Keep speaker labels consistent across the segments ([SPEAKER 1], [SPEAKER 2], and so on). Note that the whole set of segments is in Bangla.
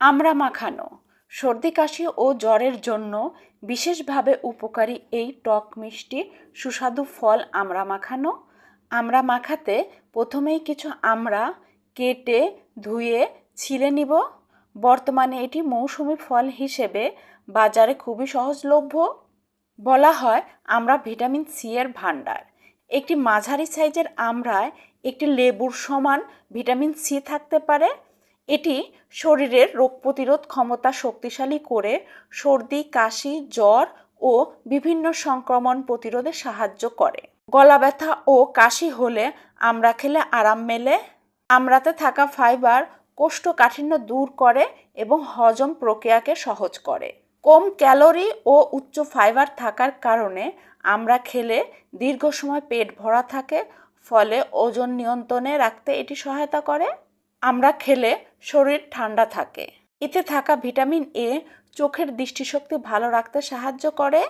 [SPEAKER 1] আমড়া মাখানো। সর্দি, কাশি ও জ্বরের জন্য বিশেষভাবে উপকারী এই টক মিষ্টি সুস্বাদু ফল আমরা মাখানো। আমরা মাখাতে প্রথমেই কিছু আমরা কেটে, ধুয়ে, ছিলে নিব। বর্তমানে এটি মৌসুমি ফল হিসেবে বাজারে খুবই সহজলভ্য। বলা হয় আমরা ভিটামিন সি এর ভাণ্ডার। একটি মাঝারি সাইজের আমড়ায় একটি লেবুর সমান ভিটামিন সি থাকতে পারে। এটি শরীরের রোগ প্রতিরোধ ক্ষমতা শক্তিশালী করে, সর্দি, কাশি, জ্বর ও বিভিন্ন সংক্রমণ প্রতিরোধে সাহায্য করে। গলা ব্যথা ও কাশি হলে আমরা খেলে আরাম মেলে, আমরাতে থাকা ফাইবার কোষ্ঠকাঠিন্য দূর করে এবং হজম প্রক্রিয়াকে সহজ করে। কম ক্যালোরি ও উচ্চ ফাইবার থাকার কারণে আমরা খেলে দীর্ঘ সময় পেট ভরা থাকে, ফলে ওজন নিয়ন্ত্রণে রাখতে এটি সহায়তা করে। আমরা খেলে শরীর ঠান্ডা থাকে। এতে থাকা ভিটামিন এ চোখের দৃষ্টিশক্তি ভালো রাখতে সাহায্য করে।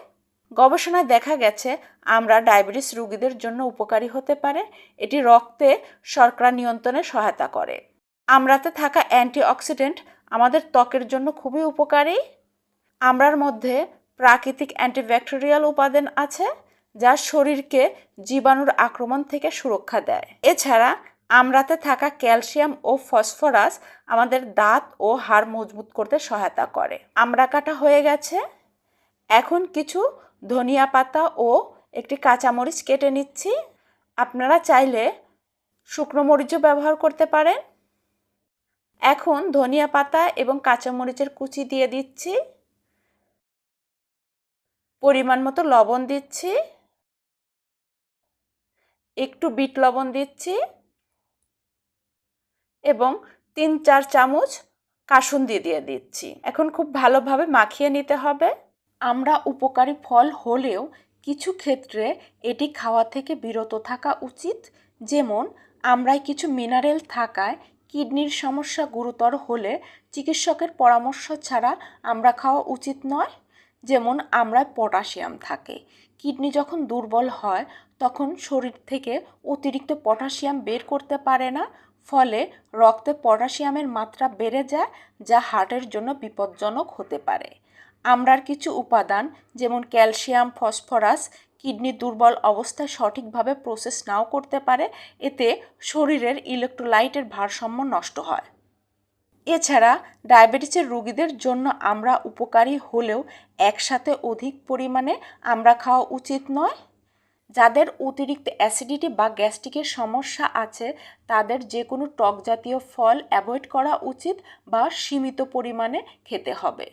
[SPEAKER 1] গবেষণায় দেখা গেছে, আমরা ডায়াবেটিস রোগীদের জন্য উপকারী হতে পারে। এটি রক্তে শর্করা নিয়ন্ত্রণে সহায়তা করে। আমরাতে থাকা অ্যান্টিঅক্সিডেন্ট আমাদের ত্বকের জন্য খুবই উপকারী। আমরার মধ্যে প্রাকৃতিক অ্যান্টিব্যাকটেরিয়াল উপাদান আছে, যা শরীরকে জীবাণুর আক্রমণ থেকে সুরক্ষা দেয়। এছাড়া আমরাতে থাকা ক্যালসিয়াম ও ফসফরাস আমাদের দাঁত ও হাড় মজবুত করতে সহায়তা করে। আমড়া কাটা হয়ে গেছে। এখন কিছু ধনিয়া পাতা ও একটি কাঁচামরিচ কেটে নিচ্ছি। আপনারা চাইলে শুকনো মরিচও ব্যবহার করতে পারেন। এখন ধনিয়া পাতা এবং কাঁচামরিচের কুচি দিয়ে দিচ্ছি। পরিমাণ মতো লবণ দিচ্ছি। একটু বিট লবণ দিচ্ছি। এবং তিন চার চামচ কাসুন দিয়ে দিয়ে দিচ্ছি। এখন খুব ভালোভাবে মাখিয়ে নিতে হবে। আমরা উপকারী ফল হলেও কিছু ক্ষেত্রে এটি খাওয়া থেকে বিরত থাকা উচিত। যেমন, আমরাই কিছু মিনারেল থাকায় কিডনির সমস্যা গুরুতর হলে চিকিৎসকের পরামর্শ ছাড়া আমরা খাওয়া উচিত নয়। যেমন আমরা পটাশিয়াম থাকে। কিডনি যখন দুর্বল হয়, তখন শরীর থেকে অতিরিক্ত পটাশিয়াম বের করতে পারে না। ফলে রক্তে পটাশিয়ামের মাত্রা বেড়ে যায়, যা হার্টের জন্য বিপজ্জনক হতে পারে। আমরার কিছু উপাদান, যেমন ক্যালসিয়াম, ফসফরাস, কিডনি দুর্বল অবস্থায় সঠিকভাবে প্রসেস নাও করতে পারে, এতে শরীরের ইলেকট্রোলাইটের ভারসাম্য নষ্ট হয়। এছাড়া ডায়াবেটিসের রোগীদের জন্য আমরা উপকারী হলেও একসাথে অধিক পরিমাণে আমরা খাওয়া উচিত নয়। যাদের অতিরিক্ত অ্যাসিডিটি বা গ্যাস্ট্রিকের সমস্যা আছে, তাদের যে কোনো টক জাতীয় ফল অ্যাভয়েড করা উচিত বা সীমিত পরিমাণে খেতে হবে।